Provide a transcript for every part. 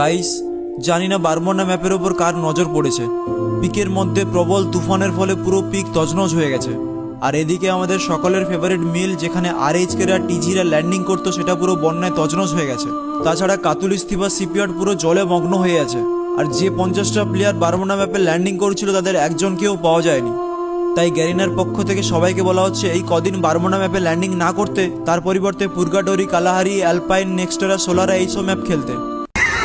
Guys, জানি না বারমোনা ম্যাপের ওপর কার নজর পড়েছে। পিকের মধ্যে প্রবল তুফানের ফলে পুরো পিক তজনজ হয়ে গেছে। আর এদিকে আমাদের সকলের ফেভারিট মিল যেখানে আর এইচকেরা টিজিরা ল্যান্ডিং করতো, সেটা পুরো বন্যায় তজনজ হয়ে গেছে। তাছাড়া কাতুলিস্তি বা সিপিয়ার্ড পুরো জলে মগ্ন হয়ে আছে। আর যে পঞ্চাশটা প্লেয়ার বারমোনা ম্যাপে ল্যান্ডিং করেছিল, তাদের একজনকেও পাওয়া যায়নি। তাই গ্যারিনার পক্ষ থেকে সবাইকে বলা হচ্ছে, এই কদিন বারমোনা ম্যাপে ল্যান্ডিং না করতে, তার পরিবর্তে পুরগাডোরি, কালাহারি অ্যালপাইন নেক্সটেরা সোলারা এইসব ম্যাপ খেলতে।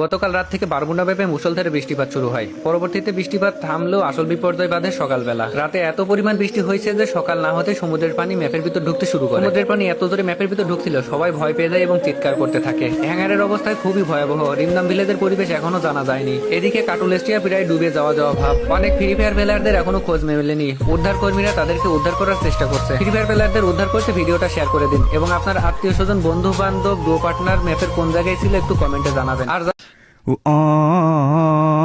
গতকাল রাত থেকে বারমুন্ডা ব্যাপে মুষলধারে বৃষ্টিপাত শুরু হয়। পরবর্তীতে বৃষ্টিপাত থামলেও আসল বিপর্যয় বাঁধে সকালবেলা। রাতে এত পরিমাণ বৃষ্টি হয়েছে যে সকাল না হতে সমুদ্রের পানি ম্যাপের ভিতর ঢুকতে শুরু করে। সমুদ্রের পানি এত জোরে ম্যাপের ভিতর ঢুকছিল, সবাই ভয় পেয়ে যায় এবং চিৎকার করতে থাকে। হ্যাঙ্গারের অবস্থায় খুবই ভয়াবহ। রিমনাম ভিলেজের পরিবেশ এখনও জানা যায়নি। এদিকে কাটুলেস্টিয়া প্রায় ডুবে যাওয়া যাওয়া ভাব। অনেক ফ্রি ফায়ার প্লেয়ারদের এখনও খোঁজ মেলেনি। উদ্ধার কর্মীরা তাদেরকে উদ্ধার করার চেষ্টা করছে। ফ্রি ফায়ার প্লেয়ারদের উদ্ধার করতে ভিডিওটা শেয়ার করে দিন এবং আপনার আত্মীয় স্বজন বন্ধু বান্ধব গ্রো পার্টনার, ম্যাপের কোন জায়গায় ছিল একটু কমেন্টে জানাবেন। আর Oh,